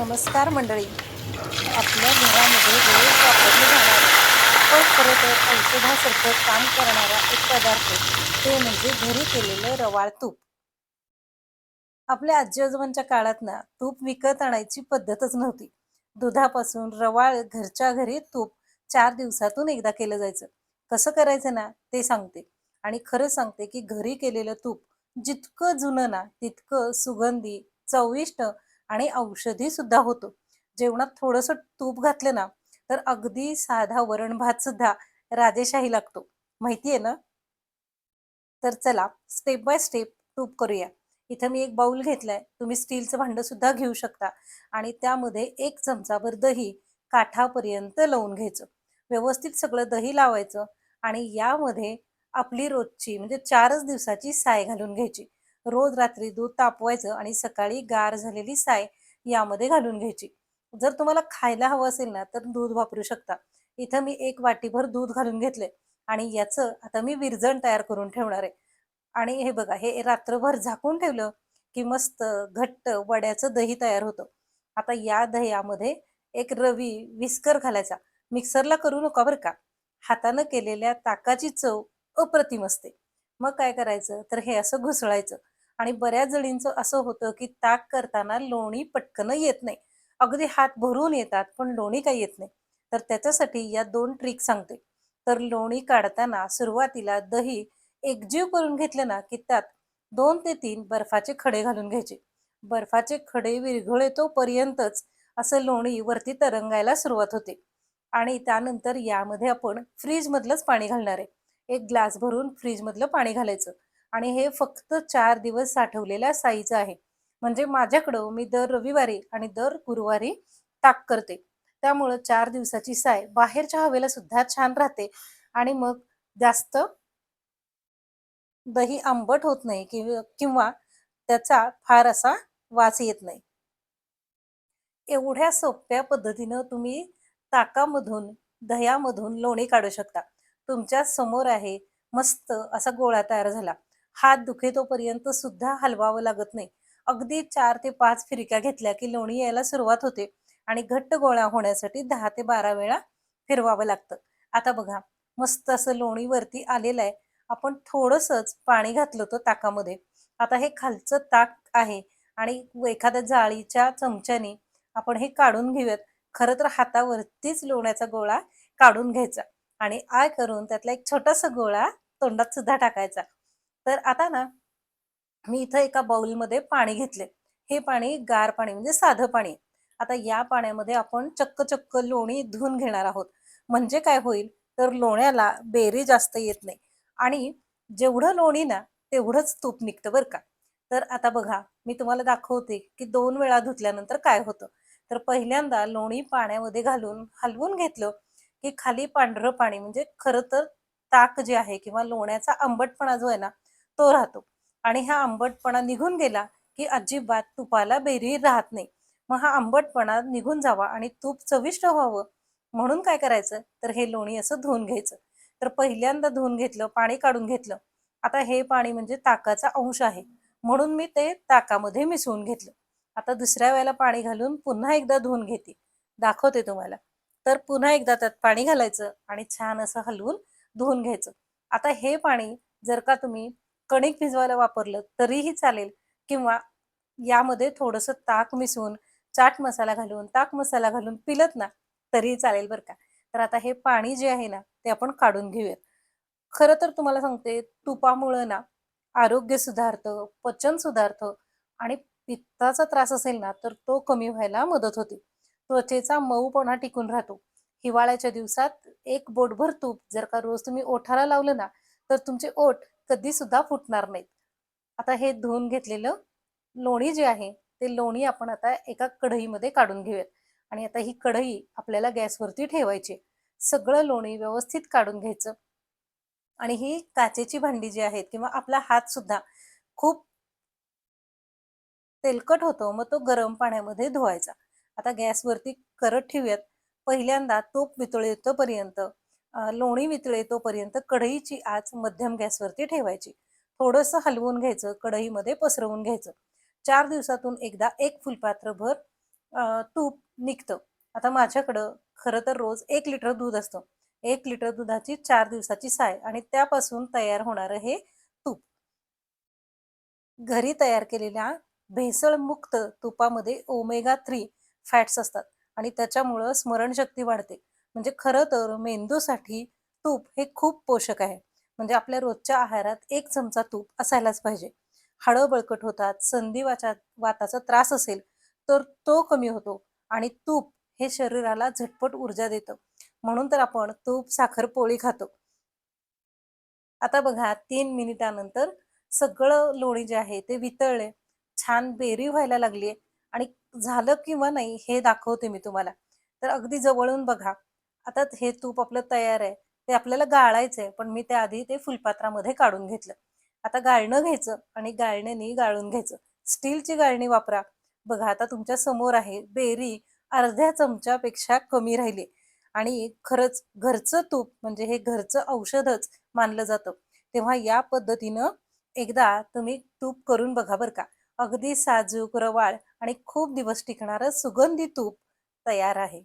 नमस्कार मंडळी. आपल्या घरामध्ये रोज वापरले जाणारे पण खरं तर औषधासारखं काम करणारा एक पदार्थ ते म्हणजे घरी केलेलं रवाळ तूप. आपल्या आजी आजोबांच्या काळात ना तूप विकत आणायची पद्धतच नव्हती. दुधापासून रवाळ घरच्या घरी तूप चार दिवसातून एकदा केलं जायचं. कसं करायचं ना ते सांगते. आणि खरं सांगते की घरी केलेलं तूप जितकं जुनं ना तितकं सुगंधी चविष्ट आणि औषधी सुद्धा होतो. जेवणात थोडंसं तूप घातलं ना तर अगदी साधा वरण भात सुद्धा राजेशाही लागतो. माहितीये ना? तर चला स्टेप बाय स्टेप तूप करूया. इथं मी एक बाउल घेतलाय. तुम्ही स्टीलचं भांडं सुद्धा घेऊ शकता. आणि त्यामध्ये एक चमचाभर दही काठापर्यंत लावून घ्यायचं. व्यवस्थित सगळं दही लावायचं आणि यामध्ये आपली रोजची म्हणजे चारच दिवसाची साय घालून घ्यायची. रोज रात्री दूध तापवायचं आणि सकाळी गार झालेली साय यामध्ये घालून घ्यायची. जर तुम्हाला खायला हवं असेल ना तर दूध वापरू शकता. इथं मी एक वाटीभर दूध घालून घेतले आणि याचं आता मी विरजण तयार करून ठेवणार आहे. आणि हे बघा हे रात्रभर झाकून ठेवलं की मस्त घट्ट वड्याचं दही तयार होतं. आता या दह्यामध्ये एक रवी विस्कर घालायचा. मिक्सरला करू नका बरं का. हातानं केलेल्या ताकाची चव अप्रतिम असते. मग काय करायचं? तर हे असं घुसळायचं. आणि बऱ्याच जणींचं असं होतं की ताक करताना लोणी पटकन येत नाही. अगदी हात भरून येतात पण लोणी काही येत नाही. तर त्याच्यासाठी या दोन ट्रिक सांगते. तर लोणी काढताना सुरुवातीला दही एकजीव करून घेतलं ना की त्यात दोन ते तीन बर्फाचे खडे घालून घ्यायचे. बर्फाचे खडे विरघळेतोपर्यंतच असं लोणी वरती तरंगायला सुरुवात होते. आणि त्यानंतर यामध्ये आपण फ्रीजमधलंच पाणी घालणार आहे. एक ग्लास भरून फ्रीजमधलं पाणी घालायचं. आणि हे फक्त चार दिवस साठवलेल्या साईचं आहे. म्हणजे माझ्याकडं मी दर रविवारी आणि दर गुरुवारी ताक करते. त्यामुळं चार दिवसाची साय बाहेरच्या हवेला सुद्धा छान राहते. आणि मग जास्त दही आंबट होत नाही किंवा किंवा त्याचा फार असा वास येत नाही. एवढ्या सोप्या पद्धतीनं तुम्ही ताकामधून दह्यामधून लोणी काढू शकता. तुमच्यासमोर आहे मस्त असा गोळा तयार झाला. हात दुखेतोपर्यंत सुद्धा हलवावं लागत नाही. अगदी चार ते पाच फिरक्या घेतल्या की लोणी यायला सुरुवात होते आणि घट्ट गोळा होण्यासाठी दहा ते बारा वेळा फिरवावं लागतं. आता बघा मस्त असं लोणी वरती आलेलं आहे. आपण थोडंसंच पाणी घातलं होतं ताकामध्ये. आता हे खालचं ताक आहे आणि एखाद्या जाळीच्या चमच्याने आपण हे काढून घेऊयात. खरं तर हातावरतीच लोण्याचा गोळा काढून घ्यायचा आणि आय करून त्यातला एक छोटासा गोळा तोंडात सुद्धा टाकायचा. तर आता ना मी इथं एका बाउलमध्ये पाणी घेतले हे पाणी गार पाणी म्हणजे साधं पाणी. आता या पाण्यामध्ये आपण चक्क चक्क लोणी धुवून घेणार आहोत. म्हणजे काय होईल? तर लोण्याला बेरी जास्त येत नाही. आणि जेवढं लोणी ना तेवढंच तूप निघतं बरं का. तर आता बघा मी तुम्हाला दाखवते की दोन वेळा धुतल्यानंतर काय होतं. तर पहिल्यांदा लोणी पाण्यामध्ये घालून हलवून घेतलं की खाली पांढरं पाणी म्हणजे खरं तर ताक जे आहे किंवा लोण्याचा आंबटपणा जो आहे ना तो राहतो. आणि हा आंबटपणा निघून गेला की अजिबात तुपाला बेरी राहत नाही. मग हा आंबटपणा निघून जावा आणि तूप चविष्ट व्हावं. म्हणून काय करायचं? तर हे लोणी असं धुवून घ्यायचं. तर पहिल्यांदा धुवून घेतलं पाणी काढून घेतलं. आता हे पाणी म्हणजे ताकाचा अंश आहे. म्हणून मी ते ताकामध्ये मिसळून घेतलं. आता दुसऱ्या वेळेला पाणी घालून पुन्हा एकदा धुवून घेते. दाखवते तुम्हाला. तर पुन्हा एकदा त्यात पाणी घालायचं आणि छान असं हलवून धुवून घ्यायचं. आता हे पाणी जर का तुम्ही कणिक भिजवायला वापरलं तरीही चालेल. किंवा यामध्ये थोडंसं ताक मिसळून चाट मसाला घालून ताक मसाला घालून पिलत ना तरीही चालेल बरं का. तर आता हे पाणी जे आहे ना ते आपण काढून घेऊयात. खरं तर तुम्हाला सांगते तुपामुळं ना आरोग्य सुधारतं पचन सुधारतं आणि पित्ताचा त्रास असेल ना तर तो कमी व्हायला मदत होते. त्वचेचा मऊपणा टिकून राहतो. हिवाळ्याच्या दिवसात एक बोटभर तूप जर का रोज तुम्ही ओठाला लावलं ना तर तुमचे ओठ कधी सुद्धा फुटणार नाहीत. आता हे धुवून घेतलेलं लोणी जे आहे ते लोणी आपण आता एका कढईमध्ये काढून घेऊयात. आणि आता ही कढई आपल्याला गॅसवरती ठेवायची सगळं लोणी व्यवस्थित काढून घ्यायचं. आणि ही काचेची भांडी जी आहेत किंवा आपला हात सुद्धा खूप तेलकट होतो मग तो गरम पाण्यामध्ये धुवायचा. आता गॅसवरती करत ठेवूयात. पहिल्यांदा तूप वितळेतोपर्यंत लोणी वितळे तोपर्यंत कढईची आच मध्यम गॅसवरती ठेवायची थोडंसं हलवून घ्यायचं कढईमध्ये पसरवून घ्यायचं चार दिवसातून एकदा एक फुलपात्रभर तूप निघतं. आता माझ्याकडं खरं तर रोज एक लिटर दूध असतं. एक लिटर दुधाची चार दिवसाची साय आणि त्यापासून तयार होणारं हे तूप. घरी तयार केलेल्या भेसळमुक्त तुपामध्ये ओमेगा थ्री फॅट्स असतात आणि त्याच्यामुळं स्मरणशक्ती वाढते. म्हणजे खरं तर मेंदूसाठी तूप हे खूप पोषक आहे. म्हणजे आपल्या रोजच्या आहारात एक चमचा तूप असायलाच पाहिजे. हाडं बळकट होतात, संधिवाचा वाताचा त्रास असेल, तर तो कमी होतो आणि तूप हे शरीराला झटपट ऊर्जा देतं. म्हणून तर आपण तूप, साखर, पोळी खातो. आता बघा तीन मिनिटानंतर सगळं लोणी जे आहे ते वितळले. छान बेरी व्हायला लागली आणि झालं किंवा नाही हे दाखवते मी तुम्हाला. तर अगदी जवळून बघा. आता हे तूप आपलं तयार आहे. ते आपल्याला गाळायचं आहे, पण मी त्याआधी ते फुलपात्रामध्ये काढून घेतलं. आता गाळणं घ्यायचं आणि गाळण्याने गाळून घ्यायचं. स्टीलची गाळणी वापरा. बघा आता तुमच्यासमोर आहे बेरी अर्ध्या चमच्यापेक्षा कमी राहिली आणि खरंच घरचं तूप म्हणजे हे घरचं औषधच मानलं जातं. तेव्हा या पद्धतीनं एकदा तुम्ही तूप करून बघा बरं का. अगदी साजूक, रवाळ आणि खूप दिवस टिकणारं सुगंधी तूप तयार आहे.